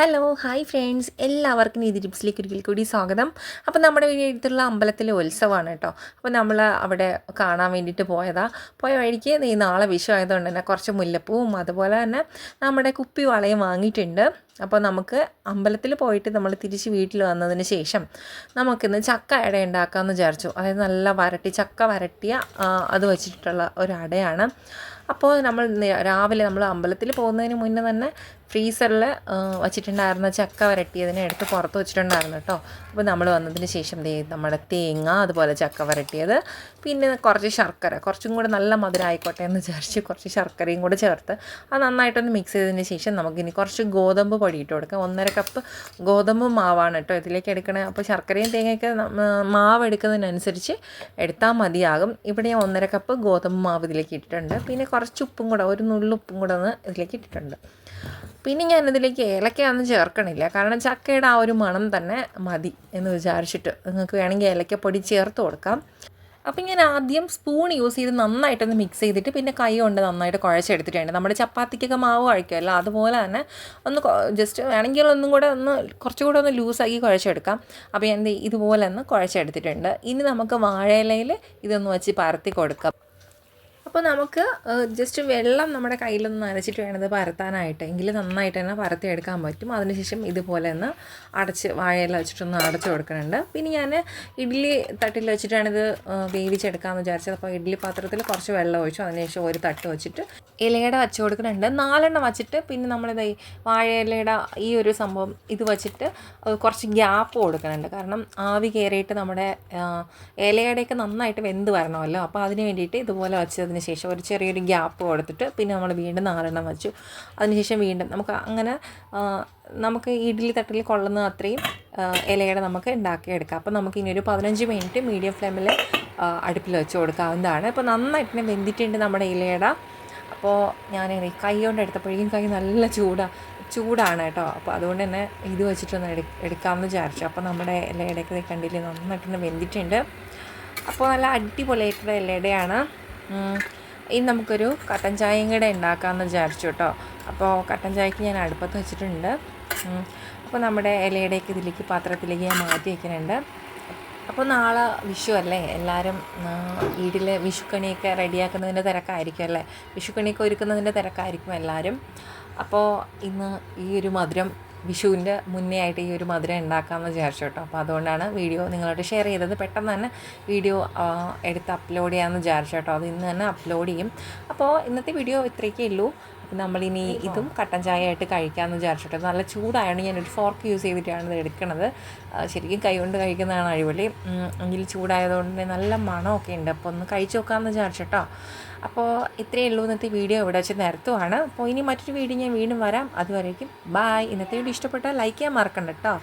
Hello hi friends. എല്ലാവർക്കും നീതി ടിപ്സിലേക്ക് ഒരിക്കൽ കൂടി സ്വാഗതം. അപ്പോൾ നമ്മുടെ വീടിനടുത്തുള്ള അമ്പലത്തിലെ ഉത്സവമാണ് കേട്ടോ. അപ്പോൾ നമ്മൾ അവിടെ കാണാൻ വേണ്ടിയിട്ട് പോയതാ. പോയ വഴിക്ക് ഈ നാളെ വിഷു ആയതുകൊണ്ട് തന്നെ കുറച്ച് മുല്ലപ്പൂവും അതുപോലെ തന്നെ നമ്മുടെ കുപ്പി വളയും വാങ്ങിയിട്ടുണ്ട്. അപ്പോൾ നമുക്ക് അമ്പലത്തിൽ പോയിട്ട് നമ്മൾ തിരിച്ച് വീട്ടിൽ വന്നതിന് ശേഷം നമുക്കിന്ന് ചക്ക അട ഉണ്ടാക്കാമെന്ന് വിചാരിച്ചു. അതായത് നല്ല വരട്ടി ചക്ക വരട്ടിയ അത് വെച്ചിട്ടുള്ള ഒരു അടയാണ്. അപ്പോൾ നമ്മൾ രാവിലെ നമ്മൾ അമ്പലത്തിൽ പോകുന്നതിന് മുന്നേ തന്നെ ഫ്രീസറിൽ വച്ചിട്ടുണ്ടായിരുന്ന ചക്ക വരട്ടിയതിനെ എടുത്ത് പുറത്ത് വെച്ചിട്ടുണ്ടായിരുന്നു കേട്ടോ. അപ്പോൾ നമ്മൾ വന്നതിന് ശേഷം ദേ നമ്മുടെ തേങ്ങ അതുപോലെ ചക്ക വരട്ടിയത് പിന്നെ കുറച്ച് ശർക്കര കുറച്ചും കൂടെ നല്ല മധുരമായിക്കോട്ടെ എന്ന് വിചാരിച്ച് കുറച്ച് ശർക്കരയും കൂടെ ചേർത്ത് അത് നന്നായിട്ടൊന്ന് മിക്സ് ചെയ്തതിന് ശേഷം നമുക്കിനി കുറച്ച് ഗോതമ്പ് പൊടി ഇട്ട് കൊടുക്കാം. ഒന്നര കപ്പ് ഗോതമ്പ് മാവാണ് കേട്ടോ ഇതിലേക്ക് എടുക്കണേ. അപ്പോൾ ശർക്കരയും തേങ്ങയൊക്കെ മാവ് എടുക്കുന്നതിനനുസരിച്ച് എടുത്താൽ മതിയാകും. ഇവിടെ ഞാൻ ഒന്നര കപ്പ് ഗോതമ്പ് മാവ് ഇതിലേക്ക് ഇട്ടിട്ടുണ്ട്. പിന്നെ കുറച്ച് ഉപ്പും കൂടെ ഒരു നുള്ളുപ്പും കൂടെ ഒന്ന് ഇതിലേക്ക് ഇട്ടിട്ടുണ്ട്. പിന്നെ ഞാൻ ഇതിലേക്ക് ഏലക്കയൊന്നും ചേർക്കണില്ല. കാരണം ചക്കയുടെ ആ ഒരു മണം തന്നെ മതി എന്ന് വിചാരിച്ചിട്ട് നിങ്ങൾക്ക് വേണമെങ്കിൽ ഏലക്കപ്പൊടി ചേർത്ത് കൊടുക്കാം. അപ്പം ഞാൻ ആദ്യം സ്പൂൺ യൂസ് ചെയ്ത് നന്നായിട്ടൊന്ന് മിക്സ് ചെയ്തിട്ട് പിന്നെ കൈ കൊണ്ട് നന്നായിട്ട് കുഴച്ചെടുത്തിട്ടുണ്ട്. നമ്മുടെ ചപ്പാത്തിക്കൊക്കെ മാവ് കഴിക്കുമല്ലോ അതുപോലെ തന്നെ ഒന്ന് ജസ്റ്റ് വേണമെങ്കിൽ ഒന്നും കൂടെ ഒന്ന് കുറച്ചുകൂടെ ഒന്ന് ലൂസാക്കി കുഴച്ചെടുക്കാം. അപ്പോൾ ഞാൻ ഇതുപോലെ ഒന്ന് കുഴച്ചെടുത്തിട്ടുണ്ട്. ഇനി നമുക്ക് വാഴയിലയിൽ ഇതൊന്ന് വെച്ച് പരത്തി കൊടുക്കാം. അപ്പോൾ നമുക്ക് ജസ്റ്റ് വെള്ളം നമ്മുടെ കയ്യിലൊന്ന് നനച്ചിട്ട് വേണം ഇത് പരത്താനായിട്ട്. എങ്കിൽ നന്നായിട്ട് തന്നെ പരത്തി എടുക്കാൻ പറ്റും. അതിനുശേഷം ഇതുപോലെ ഒന്ന് അടച്ച് വാഴയില വെച്ചിട്ടൊന്ന് അടച്ചു കൊടുക്കുന്നുണ്ട്. പിന്നെ ഞാൻ ഇഡ്ഡലി തട്ടിൽ വെച്ചിട്ടാണിത് വേവിച്ചെടുക്കാമെന്ന് വിചാരിച്ചത്. അപ്പോൾ ഇഡ്ഡലി പാത്രത്തിൽ കുറച്ച് വെള്ളം ഒഴിച്ചു. അതിനുശേഷം ഒരു തട്ട് വെച്ചിട്ട് ഇലയുടെ വച്ച് കൊടുക്കുന്നുണ്ട്. നാലെണ്ണം വച്ചിട്ട് പിന്നെ നമ്മളിത് വാഴയിലയുടെ ഈ ഒരു സംഭവം ഇത് വച്ചിട്ട് കുറച്ച് ഗ്യാപ്പ് കൊടുക്കുന്നുണ്ട്. കാരണം ആവി കയറിയിട്ട് നമ്മുടെ ഇലയുടെയൊക്കെ നന്നായിട്ട് വെന്ത് വരണമല്ലോ. അപ്പോൾ അതിന് വേണ്ടിയിട്ട് ഇതുപോലെ വെച്ചതിന് ശേഷം ഒരു ചെറിയൊരു ഗ്യാപ്പ് കൊടുത്തിട്ട് പിന്നെ നമ്മൾ വീണ്ടും നാലെണ്ണം വെച്ചു. അതിനുശേഷം വീണ്ടും നമുക്ക് അങ്ങനെ നമുക്ക് ഇഡ്ഡലി തട്ടിൽ കൊള്ളുന്ന അത്രയും ഇലയുടെ നമുക്ക് ഉണ്ടാക്കിയെടുക്കാം. അപ്പോൾ നമുക്ക് ഇനി ഒരു പതിനഞ്ച് മിനിറ്റ് മീഡിയം ഫ്ലെയിമിൽ അടുപ്പിൽ വെച്ച് കൊടുക്കാവുന്നതാണ്. അപ്പോൾ നന്നായിട്ട് വെന്തിട്ടുണ്ട് നമ്മുടെ ഇലയുടെ. അപ്പോൾ ഞാൻ കൈ കൊണ്ട് എടുത്തപ്പോഴേക്കും കൈ നല്ല ചൂടാണ് ചൂടാണ് കേട്ടോ. അപ്പോൾ അതുകൊണ്ട് തന്നെ ഇത് വെച്ചിട്ടൊന്ന് എടു എടുക്കാമെന്ന് വിചാരിച്ചു. അപ്പോൾ നമ്മുടെ ഇലയുടെയൊക്കെ കണ്ടില്ലേ നന്നായിട്ട് തന്നെ വെന്തിട്ടുണ്ട്. അപ്പോൾ നല്ല അടിപൊളിയായിട്ടുള്ള ഇലയുടെയാണ്. ഇനി നമുക്കൊരു കട്ടൻ ചായയും കൂടെ ഉണ്ടാക്കാമെന്ന് വിചാരിച്ചു കേട്ടോ. അപ്പോൾ കട്ടൻ ചായക്ക് ഞാൻ അടുപ്പത്ത് വെച്ചിട്ടുണ്ട്. അപ്പോൾ നമ്മുടെ ഇലയുടെയൊക്കെ ഇതിലേക്ക് പാത്രത്തിലേക്ക് ഞാൻ മാറ്റി വയ്ക്കുന്നുണ്ട് അപ്പോൾ നാളെ വിഷു അല്ലേ? എല്ലാവരും വീട്ടിൽ വിഷുക്കണിയൊക്കെ റെഡിയാക്കുന്നതിന്റെ തിരക്കായിരിക്കും അല്ലേ? വിഷുക്കണിയൊക്കെ ഒരുക്കുന്നതിന്റെ തിരക്കായിരിക്കും എല്ലാവരും അപ്പോൾ ഇന്ന് ഈ ഒരു മധുരം വിഷുവിന്റെ മുന്നേ ആയിട്ട് ഈ ഒരു മധുരം ഉണ്ടാക്കാമെന്ന് വിചാരിച്ചു കേട്ടോ. അപ്പോൾ അതുകൊണ്ടാണ് വീഡിയോ നിങ്ങളോട് ഷെയർ ചെയ്തത്. പെട്ടെന്ന് തന്നെ വീഡിയോ എടുത്ത് അപ്ലോഡ് ചെയ്യാമെന്ന് വിചാരിച്ചു കേട്ടോ. അത് ഇന്ന് തന്നെ അപ്ലോഡ് ചെയ്യും. അപ്പോൾ ഇന്നത്തെ വീഡിയോ ഇത്രയൊക്കെ ഉള്ളൂ. നമ്മളിനി ഇതും കട്ടൻ ചായ ആയിട്ട് കഴിക്കാമെന്ന് വിചാരിച്ചിട്ട് നല്ല ചൂടായതുകൊണ്ട് ഞാനൊരു ഫോർക്ക് യൂസ് ചെയ്തിട്ടാണ് ഇത് എടുക്കുന്നത് ശരിക്കും കൈകൊണ്ട് കഴിക്കുന്നതാണ് അടിപൊളി. എങ്കിൽ ചൂടായതുകൊണ്ട് തന്നെ നല്ല മണമൊക്കെ ഉണ്ട്. അപ്പോൾ ഒന്ന് കഴിച്ചു നോക്കാമെന്ന് വിചാരിച്ചിട്ടോ. അപ്പോൾ ഇത്രയേ ഉള്ളൂ ഇന്നത്തെ വീഡിയോ. ഇവിടെ വെച്ച് നിരത്തുവാണ് അപ്പോൾ ഇനി മറ്റൊരു വീഡിയോ ഞാൻ വീണ്ടും വരാം. അതുവരേക്കും ബായ് ഇന്നത്തെ വീഡിയോ ഇഷ്ടപ്പെട്ടാൽ ലൈക്ക് ചെയ്യാൻ മറക്കണ്ട കേട്ടോ.